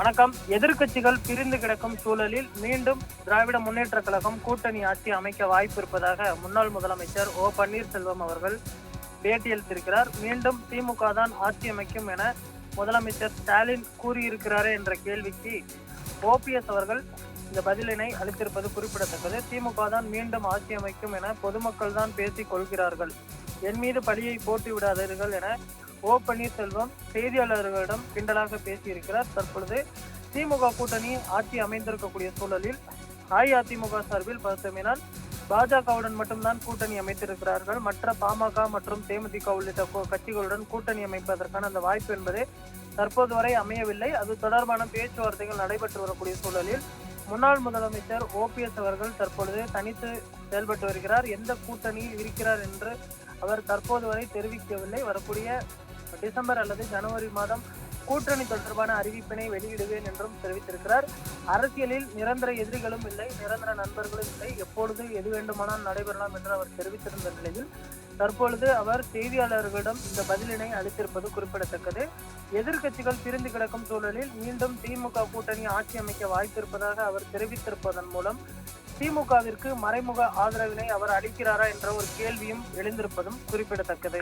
வணக்கம். எதிர்க்கட்சிகள் பிரிந்து கிடக்கும் சூழலில் மீண்டும் திராவிட முன்னேற்ற கழகம் கூட்டணி ஆட்சி அமைக்க வாய்ப்பு இருப்பதாக முன்னாள் முதலமைச்சர் ஓ பன்னீர்செல்வம் அவர்கள் பேட்டியளித்திருக்கிறார் மீண்டும் திமுக தான் ஆட்சி அமைக்கும் என முதலமைச்சர் ஸ்டாலின் கூறியிருக்கிறாரே என்ற கேள்விக்கு ஓபிஎஸ் அவர்கள் இந்த பதிலினை அளித்திருப்பது குறிப்பிடத்தக்கது. திமுக தான் மீண்டும் ஆட்சி அமைக்கும் என பொதுமக்கள் தான் பேசிக் கொள்கிறார்கள். என் மீது பழியை போட்டு விடாதீர்கள் என ஓ பன்னீர்செல்வம் செய்தியாளர்களிடம் கிண்டலாக பேசியிருக்கிறார். தற்பொழுது திமுக கூட்டணி ஆட்சி அமைந்திருக்கக்கூடிய சூழலில் அஇஅதிமுக சார்பில் பருத்தமினால் பாஜகவுடன் மட்டும்தான் கூட்டணி அமைத்திருக்கிறார்கள். மற்ற பாமக மற்றும் தேமுதிக உள்ளிட்ட கட்சிகளுடன் கூட்டணி அமைப்பதற்கான அந்த வாய்ப்பு என்பது தற்போது வரை அமையவில்லை. அது தொடர்பான பேச்சுவார்த்தைகள் நடைபெற்று வரக்கூடிய சூழலில் முன்னாள் முதலமைச்சர் ஓபிஎஸ் அவர்கள் தற்பொழுது தனித்து செயல்பட்டு வருகிறார். எந்த கூட்டணியில் இருக்கிறார் என்று அவர் தற்போது வரை தெரிவிக்கவில்லை. வரக்கூடிய டிசம்பர் அல்லது ஜனவரி மாதம் கூட்டணி தொடர்பான அறிவிப்பினை வெளியிடுவேன் என்றும் தெரிவித்திருக்கிறார். அரசியலில் நிரந்தர எதிரிகளும் இல்லை நிரந்தர நண்பர்களும் இல்லை. எப்பொழுது எது வேண்டுமானால் நடைபெறலாம் என்று அவர் தெரிவித்திருந்த நிலையில் தற்பொழுது அவர் செய்தியாளர்களிடம் இந்த பதிலினை அளித்திருப்பது குறிப்பிடத்தக்கது. எதிர்க்கட்சிகள் பிரிந்து கிடக்கும் சூழலில் மீண்டும் திமுக கூட்டணி ஆட்சி அமைக்க வாய்ப்பிருப்பதாக அவர் தெரிவித்திருப்பதன் மூலம் திமுகவிற்கு மறைமுக ஆதரவினை அவர் அளிக்கிறாரா என்ற ஒரு கேள்வியும் எழுந்திருப்பதும் குறிப்பிடத்தக்கது.